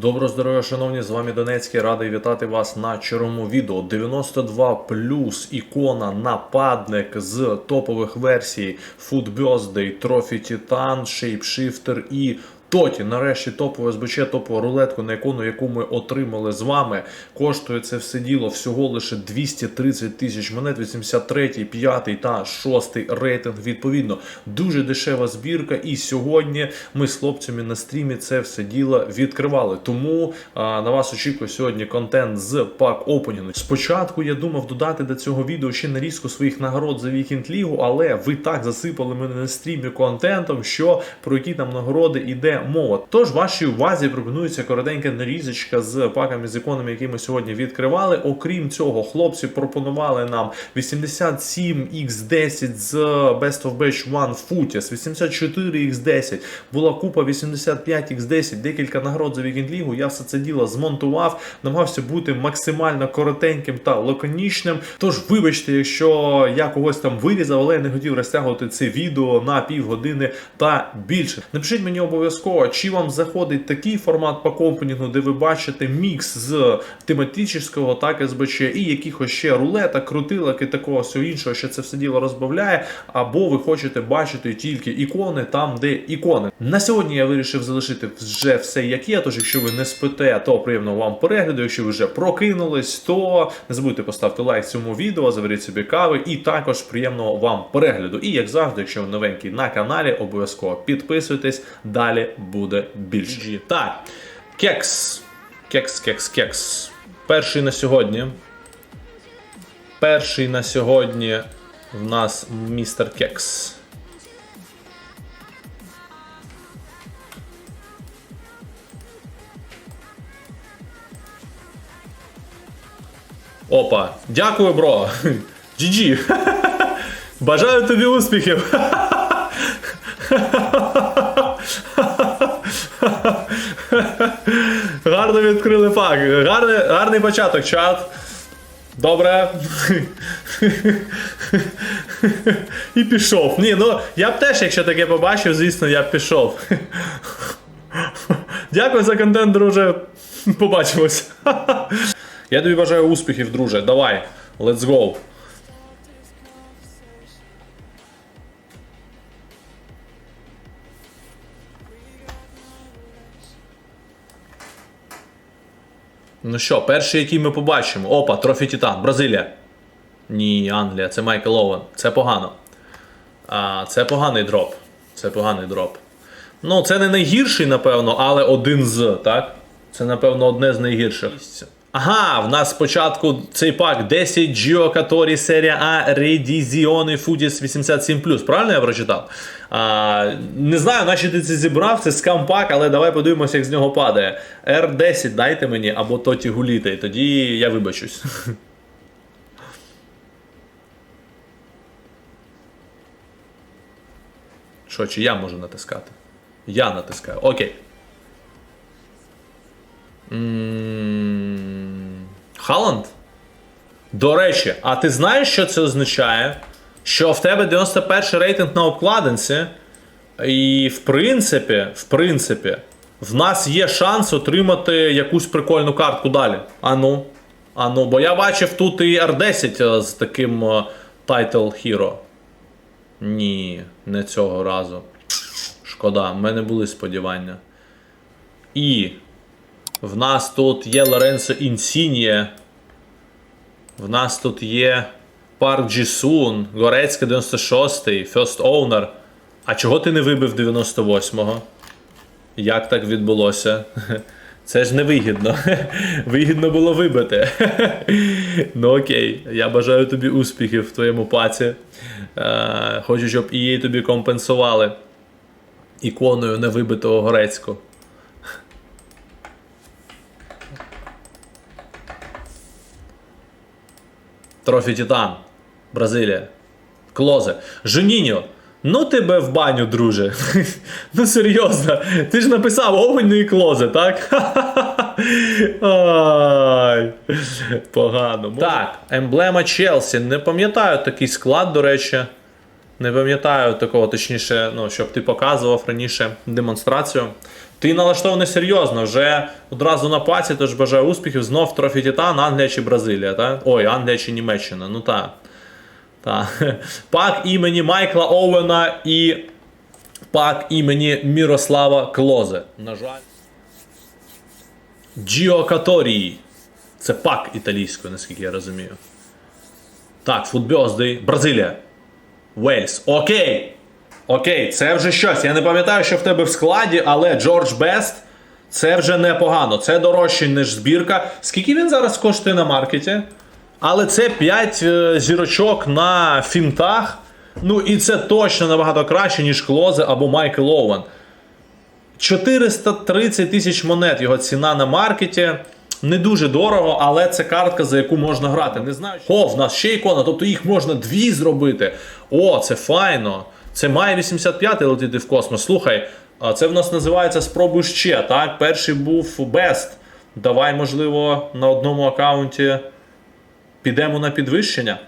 Доброго здоров'я, шановні, з вами Донецький. Радий вітати вас на чорному відео. 92 плюс ікона нападник з топових версій Food Birthday, Trophy Titan, Shapeshifter і Тоті. Нарешті топове СБЧ, топову рулетку на ікону, яку ми отримали з вами. Коштує це все діло всього лише 230 тисяч монет, 83, 5 та 6 рейтинг. Відповідно, дуже дешева збірка. І сьогодні ми з хлопцями на стрімі це все діло відкривали. Тому а, на вас очікує сьогодні контент з пак опенінгу. Спочатку я думав додати до цього відео ще нарізку своїх нагород за Вікінд Лігу, але ви так засипали мене на стрімі контентом, що про які там нагороди йде мова. Тож вашій увазі пропонується коротенька нарізочка з паками з іконами, які ми сьогодні відкривали. Окрім цього, хлопці пропонували нам 87X10 з Best of Batch 1 Footies, 84X10, була купа 85X10, декілька нагород за Вікінд Лігу. Я все це діло змонтував, намагався бути максимально коротеньким та лаконічним. Тож, вибачте, якщо я когось там вирізав, але я не хотів розтягувати це відео на півгодини та більше. Напишіть мені обов'язково, чи вам заходить такий формат по компанінгу, де ви бачите мікс з тематичного, так СБЧ, і якихось ще рулеток, крутилок і такого всього іншого, що це все діло розбавляє, або ви хочете бачити тільки ікони там, де ікони. На сьогодні я вирішив залишити вже все як є. Тож, якщо ви не спите, то приємного вам перегляду. Якщо ви вже прокинулись, то не забудьте поставити лайк цьому відео, заваріть собі кави, і також приємного вам перегляду. І як завжди, якщо ви новенький на каналі, обов'язково підписуйтесь. Далі буде більше. Так, кекс. Кекс, кекс, кекс. Перший на сьогодні. Перший на сьогодні в нас містер Кекс. Опа, дякую, бро. GG. Бажаю тобі успіхів. Гарно відкрили факт. Гарний, гарний початок, чат. Добре. І пішов. Ні, ну я б теж, якщо таке побачив, звісно, я б пішов. Дякую за контент, друже. Побачимось. Я тобі бажаю успіхів, друже. Давай, let's go. Ну що, перший, який ми побачимо. Опа, Трофі Титан, Бразилія. Ні, Англія, це Майкл Оуен. Це погано. А, Це поганий дроп. Це поганий дроп. Ну, це не найгірший, напевно, але один з, так? Це, напевно, одне з найгірших. Ага, в нас спочатку цей пак 10 Giocatori серія А Redizione Fudis 87 Правильно я прочитав? А, не знаю, наче ти це зібрав, це скампак, але давай подивимося, як з нього падає. R10 дайте мені або Тоті Гуліта, і тоді я вибачусь. Що, чи я можу натискати? Я натискаю. Окей. Халанд? До речі, а ти знаєш, що це означає? Що в тебе 91 рейтинг на обкладинці, і в принципі, в принципі, в нас є шанс отримати якусь прикольну картку далі. Ану. Ану, бо я бачив тут і R10 е, з таким е, Title Hero. Ні, не цього разу. Шкода, в мене були сподівання. І в нас тут є Лоренцо Інсіньє. В нас тут є Парк Джісун, Горецька 96-й, First Owner. А чого ти не вибив 98-го? Як так відбулося? Це ж не вигідно. Було вибити. ну окей, я бажаю тобі успіхів в твоєму паці. Е, хочу, щоб EA тобі компенсували іконою невибитого Горецьку. Трофі Титан. Бразилія. Клозе. Жуніньо. Ну тебе в баню, друже. ну серйозно. Ти ж написав Овень, ну і клозе, так? Ай, Погано. Так, емблема Челсі. Не пам'ятаю такий склад, до речі. Не пам'ятаю такого, точніше, ну, щоб ти показував раніше демонстрацію. Ти налаштований серйозно, вже одразу на паці, тож бажаю успіхів. Знов трофі Титан, Англія чи Бразилія, так? Ой, Англія чи Німеччина, ну так. Та. Пак імені Майкла Оуена і пак імені Мірослава Клозе. На жаль. Джіо Каторії. Це пак італійською, наскільки я розумію. Так, футбьоздий. Бразилія. Вельс. Окей. Окей, це вже щось. Я не пам'ятаю, що в тебе в складі, але Джордж Бест це вже непогано. Це дорожче, ніж збірка. Скільки він зараз коштує на маркеті? Але це 5 е, зірочок на фінтах. Ну і це точно набагато краще, ніж Клозе або Майкл Оуен. 430 тисяч монет його ціна на маркеті. Не дуже дорого, але це картка, за яку можна грати. Не знаю. О, в нас ще ікона, тобто їх можна дві зробити. О, це файно. Це має 85 летіти в космос. Слухай, це в нас називається спробуй ще. Так, перший був Best. Давай, можливо, на одному аккаунті підемо на підвищення.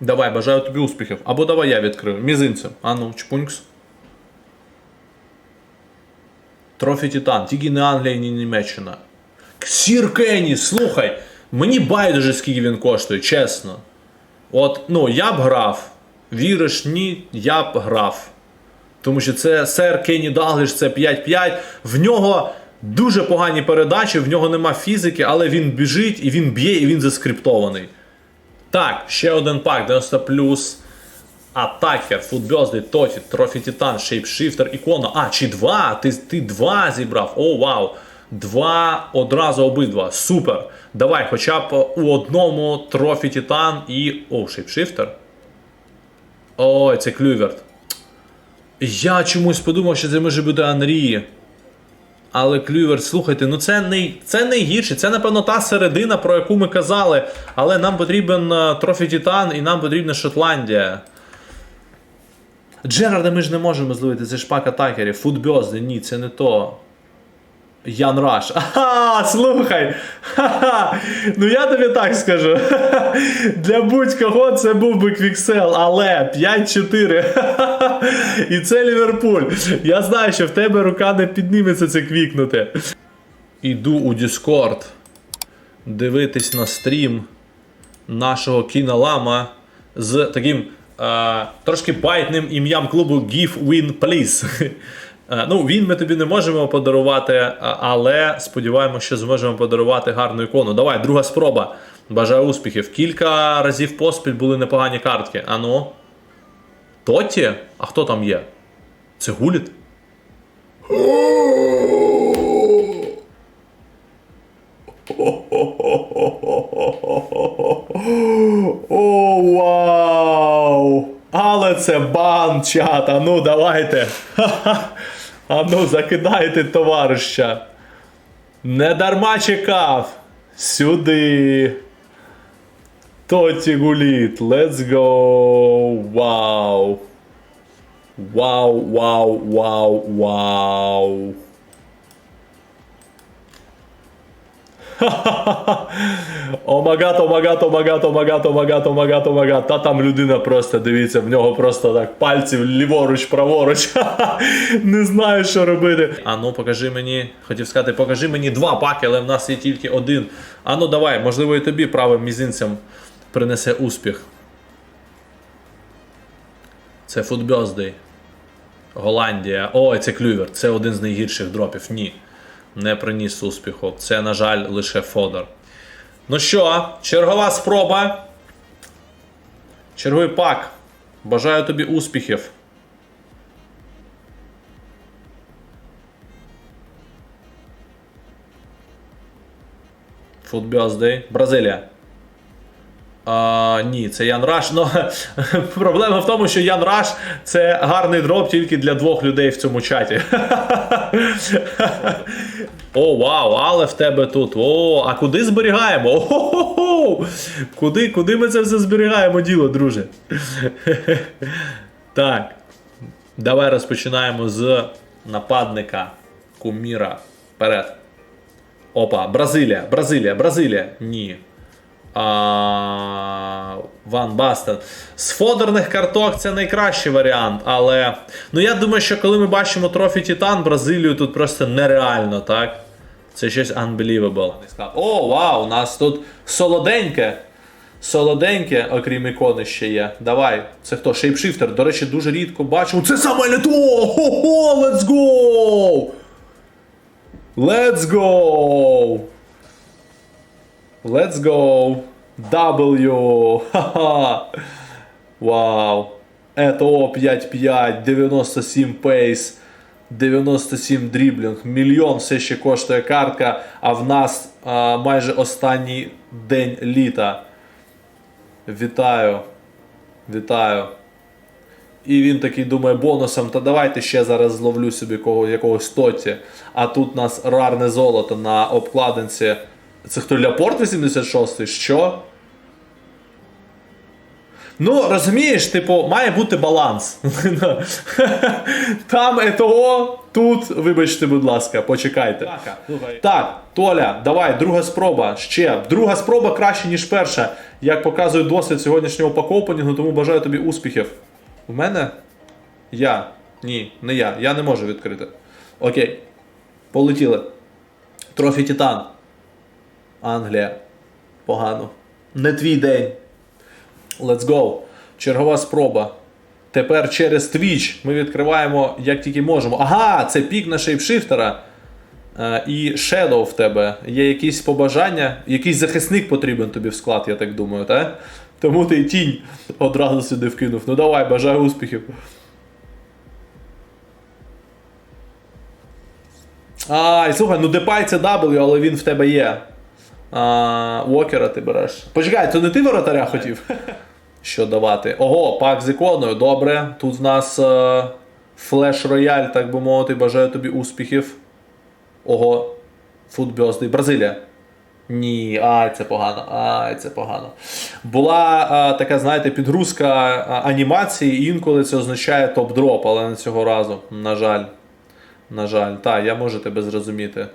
Давай, бажаю тобі успіхів. Або давай я відкрию. Мізинцем. А ну, чпунькс. Трофі Титан, тільки не Англія, ні Німеччина. Сір Кенні, слухай, мені байдуже, скільки він коштує, чесно. От, ну, я б грав. Віриш, ні, я б грав. Тому що це сер Кенні Далгліш, це 5-5. В нього дуже погані передачі, в нього нема фізики, але він біжить і він б'є, і він заскриптований. Так, ще один пак, 90 плюс. Атакер, футбьозди, Тофі, Трофі Титан, Шейпшифтер, ікона. А, чи два? Ти, ти два зібрав. О, вау. Два одразу обидва. Супер. Давай, хоча б у одному Трофі Титан і. О, Шейпшифтер. Ой, це Клюверт. Я чомусь подумав, що це може бути Анрі. Але Клюверт, слухайте, ну це не це найгірше. Це, напевно, та середина, про яку ми казали. Але нам потрібен е, Трофі Титан і нам потрібна Шотландія. Джерарда ми ж не можемо зловити, це ж пак атакерів. Ні, це не то. Ян Раш. Ага, слухай. Ха-ха. Ну я тобі так скажу. Для будь-кого це був би квіксел, але 5-4. Ха-ха. І це Ліверпуль. Я знаю, що в тебе рука не підніметься це квікнути. Іду у Discord дивитись на стрім нашого кінолама з таким е, трошки байтним ім'ям клубу Give Win Please. Е, Ну, він ми тобі не можемо подарувати, але сподіваємося, що зможемо подарувати гарну ікону. Давай, друга спроба. Бажаю успіхів. Кілька разів поспіль були непогані картки. Ану. Тоті? А хто там є? Це гуліт? О, вау! Але це бан, чата. Ну, давайте. А ну, закидайте товариша. Не дарма чекав. Сюди. Тоті гуліт. Let's go. Вау. Вау, вау, вау, вау. Омагат, омагат, омагат, омагат, омагат, омагат, омагат. Та там людина просто, дивіться, в нього просто так пальців ліворуч, праворуч. Не знаю, що робити. А ну покажи мені, хотів сказати, покажи мені два паки, але в нас є тільки один. А ну давай, можливо, і тобі правим мізинцем принесе успіх. Це футбьоздей. Голландія. Ой, це клювер. Це один з найгірших дропів. Ні. Не приніс успіху. Це, на жаль, лише Фодор. Ну що, чергова спроба. Черговий пак. Бажаю тобі успіхів. Футбіоздей. Бразилія. А, ні, це Ян Раш. Ну, проблема в тому, що Ян Раш це гарний дроп тільки для двох людей в цьому чаті. О, вау, але в тебе тут. О, а куди зберігаємо? О-хо-хо! Куди, куди ми це все зберігаємо, діло, друже? Так. Давай розпочинаємо з нападника куміра. Вперед. Опа, Бразилія, Бразилія, Бразилія. Ні. Ван Бастен. З фодерних карток це найкращий варіант, але. Ну я думаю, що коли ми бачимо трофі Титан, Бразилію тут просто нереально, так? Це щось unbelievable. О, вау, у нас тут солоденьке. Солоденьке, окрім ікони, ще є. Давай. Це хто? Шейпшифтер. До речі, дуже рідко бачу. Це саме літо! Хо-хо, let's go! Let's go! Let's go! W! Ха-ха! Вау! ЕТО 5-5, 97 пейс, 97 дріблінг, мільйон все ще коштує картка, а в нас а, майже останній день літа. Вітаю. Вітаю. І він такий думає бонусом, та давайте ще зараз зловлю собі кого, якогось тоті. А тут у нас рарне золото на обкладинці. Це хто Ляпорт 86? Що? Ну, розумієш, типу, має бути баланс. Там ЕТО, тут, вибачте, будь ласка, почекайте. Так, Толя, давай, друга спроба. Ще. Друга спроба краще, ніж перша. Як показує досвід сьогоднішнього пакопенінгу, тому бажаю тобі успіхів. У мене? Я. Ні, не я. Я не можу відкрити. Окей. Полетіли. Трофі Титан. Англія. Погано. Не твій день. Let's go. Чергова спроба. Тепер через Twitch ми відкриваємо як тільки можемо. Ага, це пік на шейпшифтера. Е, і Shadow в тебе. Є якісь побажання, якийсь захисник потрібен тобі в склад, я так думаю, так? Тому ти тінь одразу сюди вкинув. Ну давай, бажаю успіхів. Ай, слухай, ну Депай це W, але він в тебе є. А, Уокера ти береш. Почекай, то не ти воротаря хотів? Що давати? Ого, пак з іконою, добре. Тут в нас е, флеш рояль, так би мовити, бажаю тобі успіхів. Ого, футбьозди. Бразилія. Ні, ай, це погано. Ай, це погано. Була а, така, знаєте, підгрузка а, анімації, інколи це означає топ-дроп, але не цього разу. На жаль. На жаль, так, я можу тебе зрозуміти.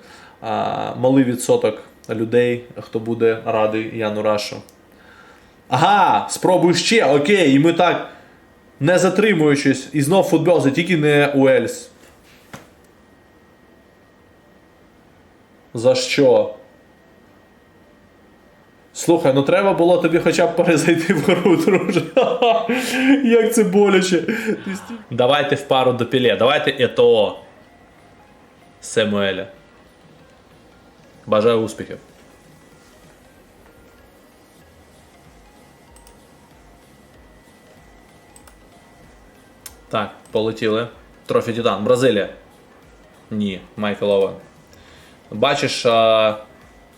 А, малий відсоток людей, хто буде радий Яну Рашу. Ага, спробуй ще, окей, і ми так, не затримуючись, і знов футбол, це тільки не Уельс. За що? Слухай, ну треба було тобі хоча б перезайти в гру, друже. Як це боляче. Давайте в пару до піле. Давайте ЕТО. Семуеля. Бажаю успіхів. Так, полетіли. Трофі Титан. Бразилія. Ні, Майкл Овен. Бачиш, а,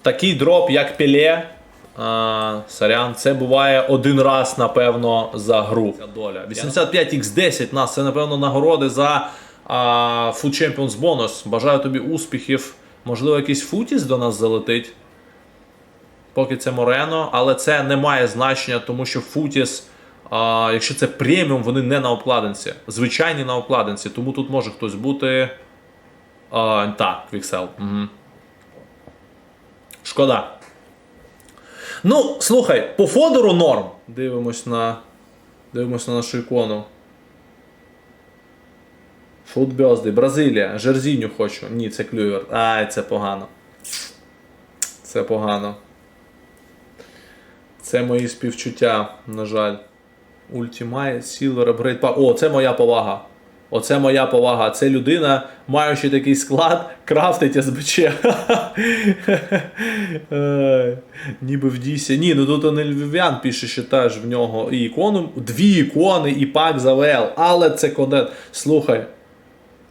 такий дроп, як Пеле, а, сорян, це буває один раз, напевно, за гру. Доля. 85x10 нас, це, напевно, нагороди за а, Food Champions бонус. Бажаю тобі успіхів. Можливо, якийсь футіс до нас залетить. Поки це Морено, але це не має значення, тому що Футіс, а, якщо це преміум, вони не на обкладинці. Звичайні на обкладинці, тому тут може хтось бути. А, так, Квіксел. Угу. Шкода. Ну, слухай, по Фодору норм. Дивимось на. Дивимось на нашу ікону. Футбьозди, Бразилія, Жерзіню хочу. Ні, це клювер. Ай, це погано. Це погано. Це мої співчуття, на жаль. Ultimate Silver Upgrade Pack. О, це моя повага. Оце моя повага. Це людина, маючи такий склад, крафтить СБЧ. Ніби в дісі. Ні, ну тут не львів'ян пише, що теж в нього і ікону, дві ікони, і пак за. Але це контент. Слухай.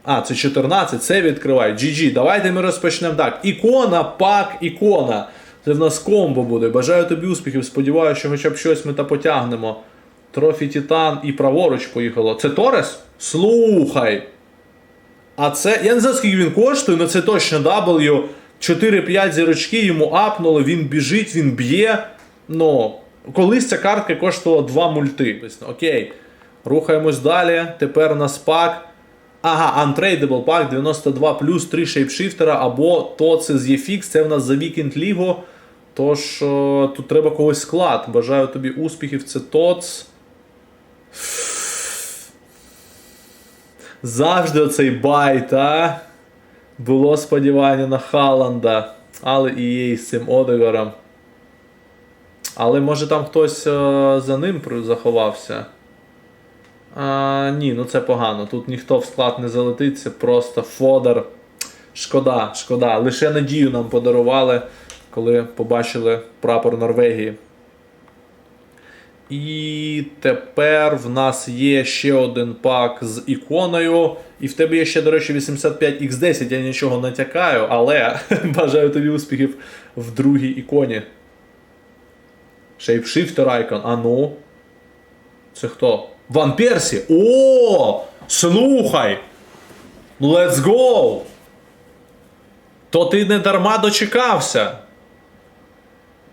А, це 14, це відкривай. GG, давайте ми розпочнемо так. Ікона, пак, ікона. Це в нас комбо буде. Бажаю тобі успіхів. Сподіваюся, що хоча б щось ми та потягнемо. Трофі Титан і праворуч поїхало. Це Торес? Слухай. А це. Я не знаю, скільки він коштує, але це точно W. 4-5 зірочки йому апнули, він біжить, він б'є. Ну, колись ця картка коштувала 2 мульти. Окей. Рухаємось далі. Тепер у нас пак. Ага, Untradeable пак 92 плюс 3 шейпшифтера або то з EFX, це в нас за Weekend League. Тож, тут треба когось склад. Бажаю тобі успіхів, це ТОЦ. Завжди оцей байт, а? Було сподівання на Халанда, але і є з цим Одегаром. Але може там хтось е, за ним заховався. А, ні, ну це погано. Тут ніхто в склад не залетить, це просто фодер. Шкода, шкода. Лише надію нам подарували, коли побачили прапор Норвегії. І тепер в нас є ще один пак з іконою. І в тебе є ще, до речі, 85X10. Я нічого не тякаю, але бажаю тобі успіхів в другій іконі. Shapeshifter Icon. А ну. Це хто? Ван Персі. О! Слухай! Let's go! То ти не дарма дочекався.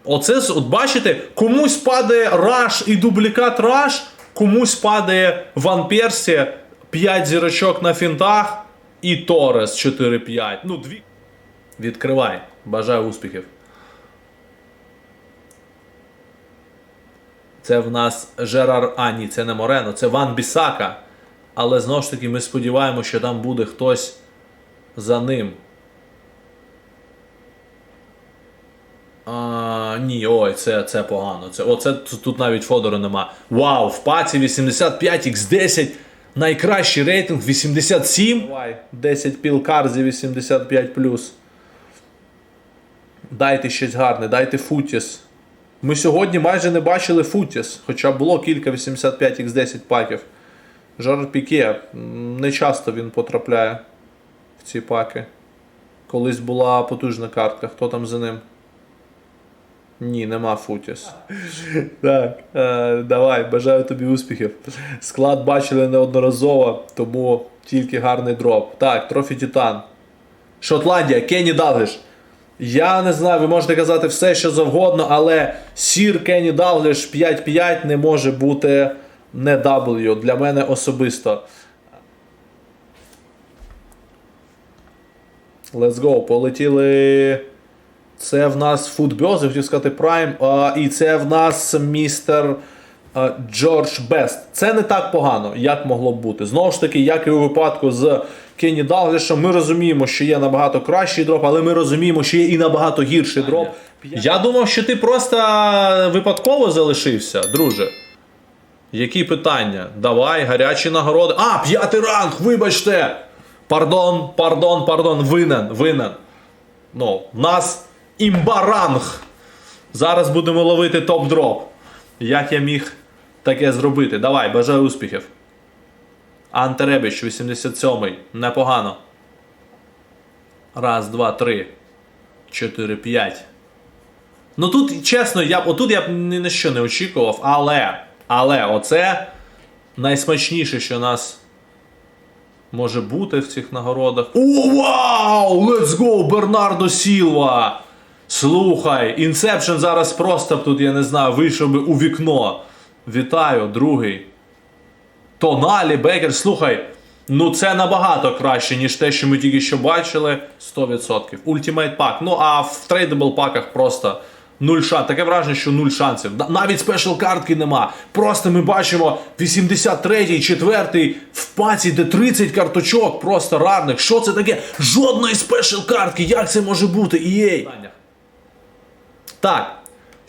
Оце, от бачите, комусь падає раш і дублікат раш, комусь падає Ван Персі 5 зірочок на фінтах і Торес 4-5. Ну, дві. Відкривай. Бажаю успіхів. Це в нас Жерар. А, ні, це не Морено, це Ван Бісака. Але знову ж таки, ми сподіваємося, що там буде хтось за ним. А, ні, ой, це, це погано. Це, оце тут навіть Фодору нема. Вау, в паці 85x10. Найкращий рейтинг 87. Давай, 10 піл карзі 85. Дайте щось гарне, дайте Футіс. Ми сьогодні майже не бачили Футіс, хоча було кілька 85x10 паків. Жар Піке, не часто він потрапляє в ці паки. Колись була потужна картка, хто там за ним? Ні, нема Футіс. Так, е, давай, бажаю тобі успіхів. Склад бачили неодноразово, тому тільки гарний дроп. Так, трофі Титан. Шотландія, Кенні Далгіш. Я не знаю, ви можете казати все, що завгодно, але Сір Кенні Далгліш 5-5 не може бути не W для мене особисто. Let's go. Полетіли. Це в нас футбьоз, я хотів сказати Prime. А, і це в нас містер Джордж Бест. Це не так погано, як могло б бути. Знову ж таки, як і у випадку з Кенні Далглішем, ми розуміємо, що є набагато кращий дроп, але ми розуміємо, що є і набагато гірший дроп. Я думав, що ти просто випадково залишився, друже. Які питання? Давай, гарячі нагороди. А, п'ятий ранг, вибачте! Пардон, пардон, пардон, винен, винен. Ну, в нас імбаранг. Зараз будемо ловити топ-дроп. Як я міг таке зробити? Давай, бажаю успіхів. Антеребіч, 87-й. Непогано. Раз, два, три. Чотири, п'ять. Ну тут, чесно, я б отут я б ні на що не очікував, але. Але оце найсмачніше, що нас може бути в цих нагородах. О, вау! Let's go! Бернардо Сілва! Слухай, Інсепшн зараз просто б тут, я не знаю, вийшов би у вікно. Вітаю, другий. Тоналі, Бекер, слухай. Ну це набагато краще, ніж те, що ми тільки що бачили. 100%. Ultimate пак. Ну а в трейдабл паках просто нуль шансів. Таке враження, що нуль шансів. Навіть спешл картки нема. Просто ми бачимо 83-й, 4 в паці, де 30 карточок, просто рарних. Що це таке? Жодної спешл картки. Як це може бути? EA? Так.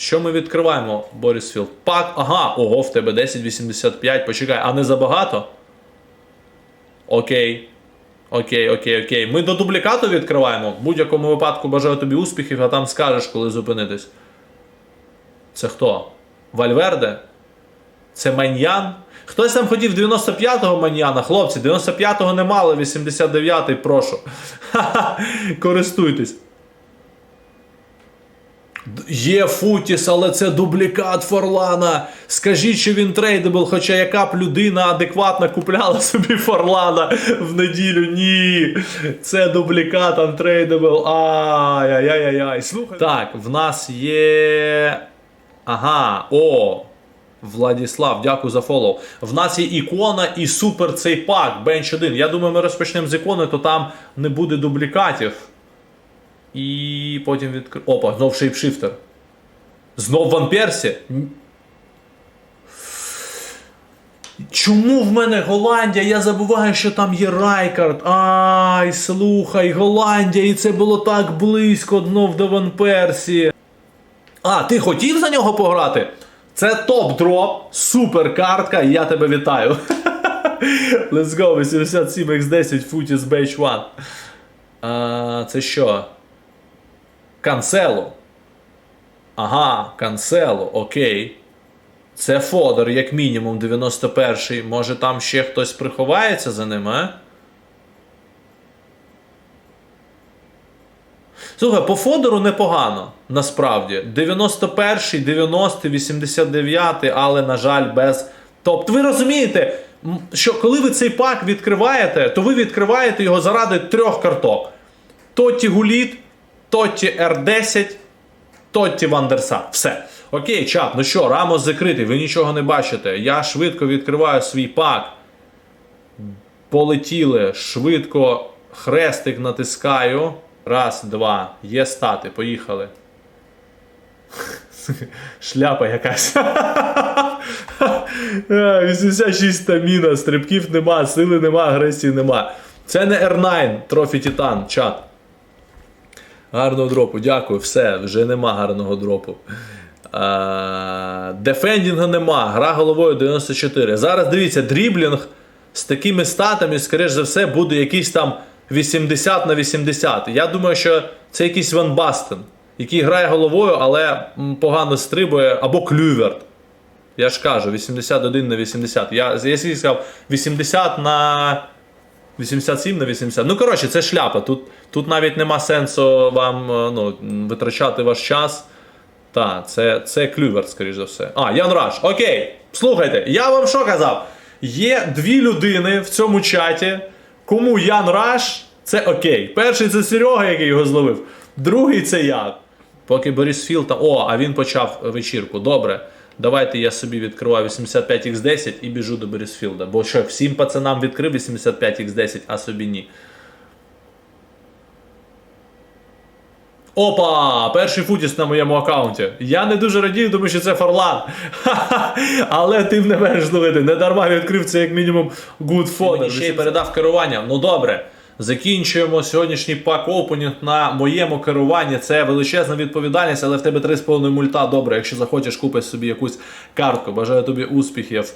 Що ми відкриваємо, Борисфілд? Пак, ага, ого, в тебе 1085. Почекай, а не забагато? Окей. Окей, окей, окей. Ми до дублікату відкриваємо. В будь-якому випадку бажаю тобі успіхів, а там скажеш, коли зупинитись. Це хто? Вальверде? Це Маньян? Хтось там хотів 95-го Маньяна. Хлопці, 95-го не мали, 89-й, прошу. Ха-ха, користуйтесь. Є Футіс, але це дублікат Форлана. Скажіть, що він трейдабл, хоча яка б людина адекватна купляла собі Форлана в неділю. Ні. Це дублікат антрейдабл. Ай-яй-яй-яй. Слухай. Так, в нас є. Ага, о. Владіслав, дякую за фоллоу. В нас є ікона і супер цей пак, бенч 1. Я думаю, ми розпочнемо з ікони, то там не буде дублікатів. І потім відкр... Опа, знов шейпшифтер. Знов Ван Персі? Чому в мене Голландія? Я забуваю, що там є Райкард. Ай, слухай, Голландія, і це було так близько знов до Ван Персі. А, ти хотів за нього пограти? Це топ-дроп, супер картка, я тебе вітаю. Let's go, 87 x10 футіс Бейч 1. А, це що? Канцело. Ага, Канцело, окей. Це Фодор, як мінімум, 91-й. Може там ще хтось приховається за ним, а? Слухай, по Фодору непогано, насправді. 91-й, 90-й, 89-й, але, на жаль, без. Тобто, ви розумієте, що коли ви цей пак відкриваєте, то ви відкриваєте його заради трьох карток: Тотті Гуліт, Тотті Р10, Тотті Вандерсар. Все. Окей, чат, ну що, Рамос закритий, ви нічого не бачите. Я швидко відкриваю свій пак. Полетіли, швидко хрестик натискаю. Раз, два. Є стати, поїхали. Шляпа якась. Е, 86 стаміна, стрибків нема, сили нема, агресії нема. Це не R9, трофі Титан, чат. Гарного дропу, дякую, все, вже нема гарного дропу. Дефендінга нема, гра головою 94. Зараз дивіться, дріблінг з такими статами, скоріш за все, буде якийсь там 80 на 80. Я думаю, що це якийсь Ван Бастен, який грає головою, але погано стрибує, або Клюверт. Я ж кажу, 81 на 80. Я, я сказав 80 на 87 на 80. Ну, коротше, це шляпа. Тут, тут навіть нема сенсу вам е, ну, витрачати ваш час. Так, це, це клювер, скоріш за все. А, Ян Раш. Окей. Слухайте, я вам що казав? Є дві людини в цьому чаті, кому Ян Раш це окей. Перший це Серега, який його зловив. Другий це я. Поки Борис Філ там. О, а він почав вечірку. Добре. Давайте я собі відкриваю 85x10 і біжу до Борисфілда. Бо що, всім пацанам відкрив 85x10, а собі ні. Опа! Перший футіс на моєму аккаунті. Я не дуже радію, тому що це Форлан. Ха-ха. Але тим не менш зловити. Не дарма відкрив це як мінімум good fodder. Ще й передав керування. Ну добре. Закінчуємо сьогоднішній пак опенінг на моєму керуванні. Це величезна відповідальність, але в тебе 3,5 мульта. Добре, якщо захочеш, купиш собі якусь картку. Бажаю тобі успіхів.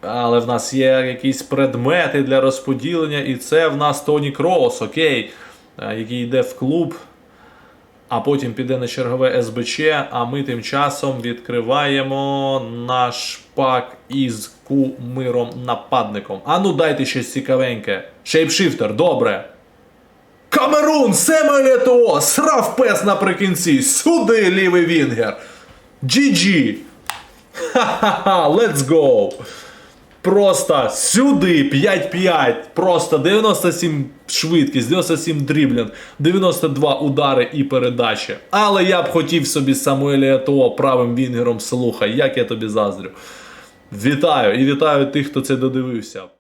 Але в нас є якісь предмети для розподілення, і це в нас Тоні Кроус, окей, е, який йде в клуб, а потім піде на чергове СБЧ. А ми тим часом відкриваємо наш пак із кумиром нападником. А ну дайте щось цікавеньке. Шейпшифтер, добре. Камерун, Семель Етоо, срав пес наприкінці. Сюди, лівий Вінгер. GG. Ха-ха-ха, let's go. Просто сюди 5-5. Просто 97 швидкість, 97 дріблін, 92 удари і передачі. Але я б хотів собі Самуеля Етоо правим вінгером слухай, як я тобі заздрю. Вітаю і вітаю тих, хто це додивився.